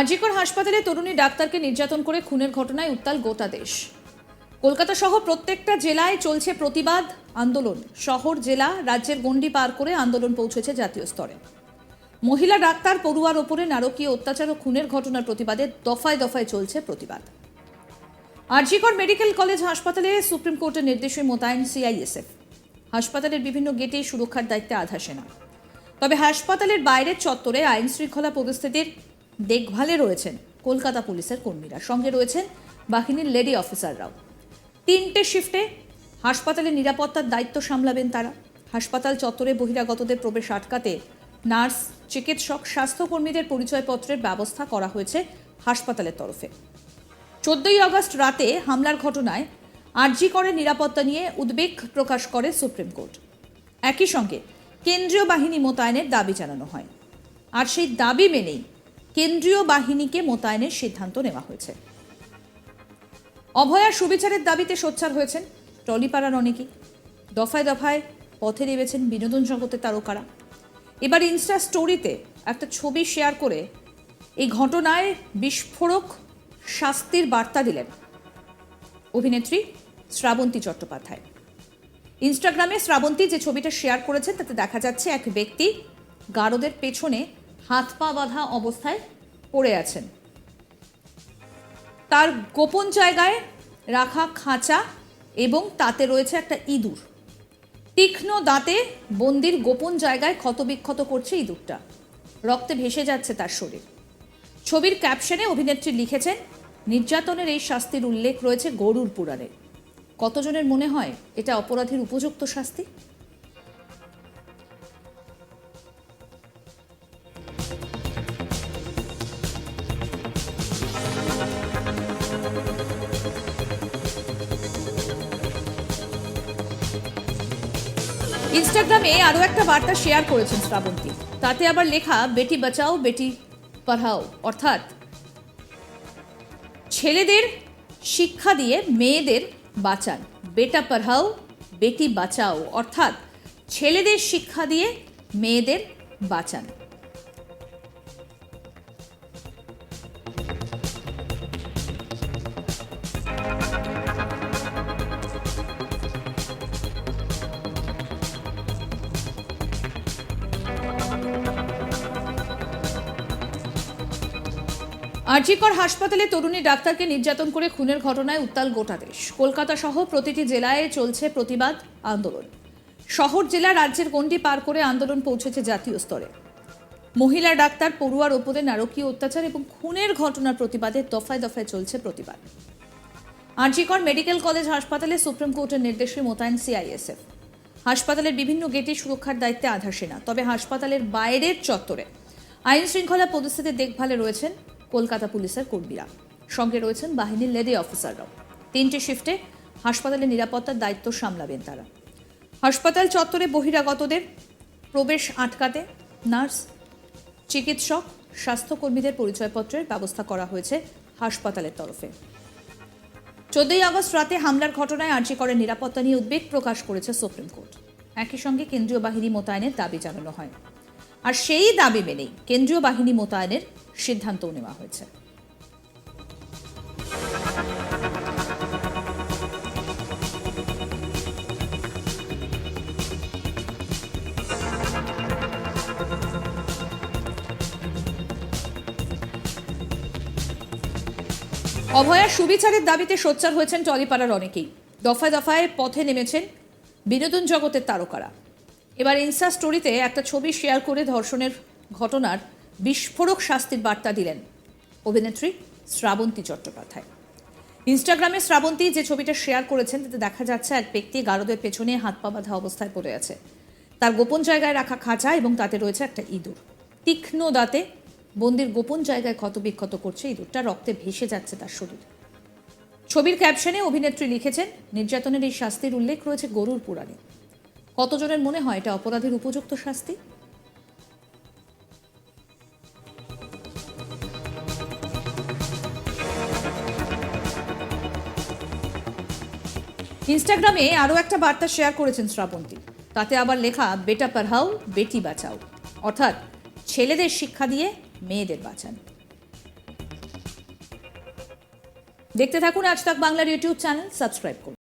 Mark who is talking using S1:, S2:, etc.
S1: আজিকর হাসপাতালে তরুণী ডাক্তারকে নির্যাতন করে খুনের ঘটনায় উত্তাল গোটা দেশ। কলকাতা সহ প্রত্যেকটা জেলায় চলছে প্রতিবাদ, আন্দোলন। শহর, জেলা, রাজ্যের গণ্ডি পার করে আন্দোলন পৌঁছেছে জাতীয় স্তরে। মহিলা ডাক্তার পড়ুয়ার ওপরে নারকীয় অত্যাচার ও খুনের ঘটনার প্রতিবাদে দফায় দফায় চলছে প্রতিবাদ। আরজিকর মেডিকেল কলেজ হাসপাতালে সুপ্রিম কোর্টের নির্দেশে মোতায়েন সিআইএসএফ। হাসপাতালের বিভিন্ন গেটে সুরক্ষার দায়িত্বে আধা সেনা। তবে হাসপাতালের বাইরের চত্বরে আইন শৃঙ্খলা পরিস্থিতির দেখভালে রয়েছেন কলকাতা পুলিশের কর্মীরা। সঙ্গে রয়েছেন বাহিনীর লেডি অফিসাররাও। তিনটে শিফটে হাসপাতালের নিরাপত্তার দায়িত্ব সামলাবেন তারা। হাসপাতাল চত্বরে বহিরাগতদের প্রবেশ আটকাতে নার্স, চিকিৎসক, স্বাস্থ্যকর্মীদের পরিচয়পত্রের ব্যবস্থা করা হয়েছে হাসপাতালের তরফে। চোদ্দই আগস্ট রাতে হামলার ঘটনায় আরজি করে নিরাপত্তা নিয়ে উদ্বেগ প্রকাশ করে সুপ্রিম কোর্ট। একই সঙ্গে কেন্দ্রীয় বাহিনী মোতায়েনের দাবি জানানো হয়। আর সেই দাবি মেনেই কেন্দ্রীয় বাহিনীকে মোতায়েনের সিদ্ধান্ত নেওয়া হয়েছে। অভয়ার সুবিচারের দাবিতে সোচ্চার হয়েছেন টলিপাড়ার অনেকেই দফায় দফায় পথে নেমেছেন বিনোদন জগতের তারকারা। এবার ইনস্টা স্টোরিতে একটা ছবি শেয়ার করে এই ঘটনায় বিস্ফোরক শাস্তির বার্তা দিলেন অভিনেত্রী শ্রাবন্তী চট্টোপাধ্যায়। ইনস্টাগ্রামে শ্রাবন্তী যে ছবিটা শেয়ার করেছেন, তাতে দেখা যাচ্ছে এক ব্যক্তি গারদের পেছনে হাত পা বাঁধা অবস্থায় পড়ে আছেন। তার গোপন জায়গায় রাখা খাঁচা এবং তাতে রয়েছে একটা ইঁদুর। তীক্ষ্ণ দাঁতে বন্দির গোপন জায়গায় ক্ষতবিক্ষত করছে ইঁদুরটা। রক্তে ভেসে যাচ্ছে তার শরীর। ছবির ক্যাপশনে অভিনেত্রী লিখেছেন, নির্যাতনের এই শাস্তির উল্লেখ রয়েছে গরুর পুরাণে। কতজনের মনে হয় এটা অপরাধীর উপযুক্ত শাস্তি? ইনস্টাগ্রামে আরও একটা বার্তা শেয়ার করেছেন শ্রাবন্তী। তাতে আবার লেখা, বেটি বাঁচাও, বেটি পড়াও। অর্থাৎ ছেলেদের শিক্ষা দিয়ে মেয়েদের বাঁচান। বেটা পড়াও, বেটি বাঁচাও। অর্থাৎ ছেলেদের শিক্ষা দিয়ে মেয়েদের বাঁচান। আরজিকর হাসপাতালে তরুণী ডাক্তারকে নির্যাতন করে খুনের ঘটনায় উত্তাল গোটা দেশ। কলকাতা সহ প্রতিটি জেলায় চলছে প্রতিবাদ আন্দোলন। শহর জেলা রাজ্যের গণ্ডি পার করে আন্দোলন পৌঁছেছে জাতীয় স্তরে। মহিলা ডাক্তার পড়ুয়ার ওপরে নারকীয় অত্যাচার এবং খুনের ঘটনার প্রতিবাদে দফায় দফায় চলছে প্রতিবাদ। আরজিকর মেডিকেল কলেজ হাসপাতালে সুপ্রিম কোর্টের নির্দেশে মোতায়েন সিআইএসএফ। হাসপাতালের বিভিন্ন গেটে সুরক্ষার দায়িত্বে আধা সেনা, তবে হাসপাতালের বাইরের চত্বরে আইন শৃঙ্খলা পরিস্থিতি দেখভালে রয়েছেন কলকাতা পুলিশের কর্মীরা। সঙ্গে রয়েছেন বাহিনীর লেডি অফিসাররাও। তিনটি শিফটে হাসপাতালের নিরাপত্তার দায়িত্ব সামলাবেন তারা। হাসপাতাল চত্বরে বহিরাগতদের প্রবেশ আটকাতে নার্স, চিকিৎসক, স্বাস্থ্যকর্মীদের পরিচয়পত্রের ব্যবস্থা করা হয়েছে হাসপাতালের তরফে। চোদ্দই আগস্ট রাতে হামলার ঘটনায় আর্জি করে নিরাপত্তা নিয়ে উদ্বেগ প্রকাশ করেছে সুপ্রিম কোর্ট। একই সঙ্গে কেন্দ্রীয় বাহিনী মোতায়েনের দাবি জানানো হয়। আর সেই দাবি মেনেই কেন্দ্রীয় বাহিনী মোতায়েনের সিদ্ধান্তও নেওয়া হয়েছে। অভয়ার সুবিচারের দাবিতে সোচ্চার হয়েছেন টলিপাড়ার অনেকেই। দফায় দফায় পথে নেমেছেন বিনোদন জগতের তারকারা। এবার ইনস্টা স্টোরিতে একটা ছবি শেয়ার করে ধর্ষণের ঘটনার বিস্ফোরক শাস্তির বার্তা দিলেন অভিনেত্রী শ্রাবন্তী চট্টোপাধ্যায়। ইনস্টাগ্রামে শ্রাবন্তী যে ছবিটা শেয়ার করেছেন, তাতে দেখা যাচ্ছে এক ব্যক্তি গারদের পেছনে হাত পা বাঁধা অবস্থায় পড়ে আছে। তার গোপন জায়গায় রাখা খাঁচা এবং তাতে রয়েছে একটা ইঁদুর। তীক্ষ্ণ দাঁতে বন্দির গোপন জায়গায় ক্ষতবিক্ষত করছে ইঁদুরটা, রক্তে ভেসে যাচ্ছে তার শরীর। ছবির ক্যাপশনে অভিনেত্রী লিখেছেন, নির্যাতনের এই শাস্তির উল্লেখ রয়েছে গরুর পুরাণে। কতজনের মনে হয় এটা অপরাধের উপযুক্ত শাস্তি? ইনস্টাগ্রামে আরও একটা বার্তা শেয়ার করেছেন শ্রাবন্তী। তাতে আবার লেখা, বেটা পড়াও বেটি বাঁচাও। অর্থাৎ ছেলেদের শিক্ষা দিয়ে মেয়েদের বাঁচান। দেখতে থাকুন আজ তাক বাংলার ইউটিউব চ্যানেল, সাবস্ক্রাইব করুন।